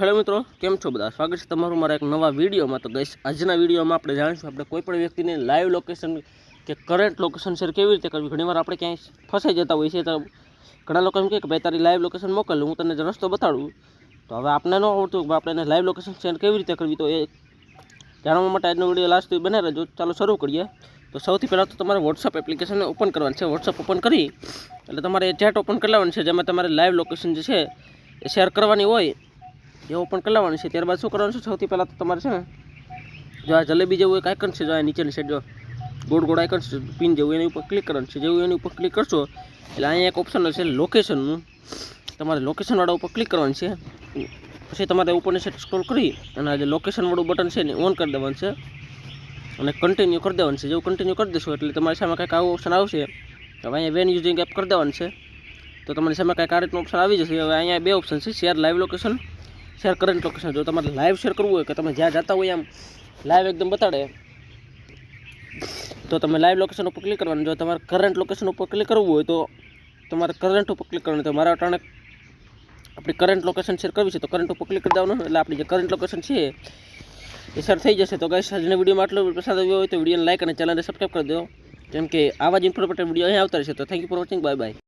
Hello મિત્રો, કેમ છો બધા? સ્વાગત છે તમારું મારા એક નવા વિડીયોમાં. તો ગઈશ આજના વિડીયોમાં આપણે જાણીશું આપણે કોઈપણ વ્યક્તિને લાઈવ લોકેશન કે કરંટ લોકેશન શેર કેવી રીતે કરવી? ઘણીવાર આપણે ક્યાંય ફસાઈ જતા હોઈએ છીએ તો ઘણા લોકો એમ કહે કે, ભાઈ, તારી લાઈવ લોકેશન મોકલું, હું તને રસ્તો બતાડું. તો હવે આપણે ન આવડતું કે આપણે એને લાઈવ લોકેશન શેર કેવી રીતે કરવી? તો એ જાણવા માટે આજનો વીડિયો લાસ્ટ બને રહેજો. ચાલો શરૂ કરીએ. તો સૌથી પહેલાં તો તમારે વોટ્સઅપ એપ્લિકેશનને ઓપન કરવાની છે. વોટ્સઅપ ઓપન કરી, એટલે તમારે ચેટ ઓપન કરી લેવાની છે, જેમાં તમારે લાઈવ લોકેશન જે છે એ શેર કરવાની હોય. એ ઓપન કરી લેવાની છે. ત્યારબાદ શું કરવાનું છે? સૌથી પહેલાં તો તમારે છે ને, જો આ જલેબી જેવું એક આઇકન છે, જો આ નીચેની સાઈડ જો ગોળ ગોળ આઇકન છે, પિન જેવું એની ઉપર ક્લિક કરવાનું છે. જેવું એની ઉપર ક્લિક કરશો, એટલે અહીંયા એક ઓપ્શન છે લોકેશનનું તમારે લોકેશનવાળા ઉપર ક્લિક કરવાનું છે. પછી તમારે ઉપરની સાઈડ સ્ક્રોલ કરી અને આ જે લોકેશનવાળું બટન છે ને ઓન કરી દેવાનું છે. અને કન્ટિન્યુ કરી દેવાનું છે. જેવું કન્ટિન્યુ કરી દેશો એટલે તમારી સામે કંઈક આવું ઓપ્શન આવશે. હવે અહીંયા વેન યુઝિંગ એપ કરી દેવાનું છે. તો તમારી સામે કંઈક આ રીતનું ઓપ્શન આવી જશે. હવે અહીંયા બે ઓપ્શન છે. શેર લાઈવ લોકેશન શેર કરેલ લોકેશન જો તમારે લાઈવ શેર કરવું હોય કે તમે જ્યાં જતા હોય એમ લાઈવ એકદમ બતાડે. તો તમે લાઈવ લોકેશન ઉપર ક્લિક કરવાનું. જો તમારે કરંટ લોકેશન ઉપર ક્લિક કરવું હોય તો તમારે કરંટ ઉપર ક્લિક કરવાનું. તો મારા અટાણે આપણી કરંટ લોકેશન શેર કરવી છે તો કરંટ ઉપર ક્લિક કરી દેવાનું. એટલે આપણી જે કરંટ લોકેશન છે, એ શેર થઈ જશે. તો ગાઈસ આજના વિડીયોમાં આટલો પસંદ આવ્યો હોય તો વિડીયોને લાઈક અને ચેનલને સબસ્ક્રાઈબ કરી દો. કેમ કે આવા જ ઇન્ફોર્મેટિવ વીડિયો અહીં આવતા રહેશે. તો thank you for watching bye bye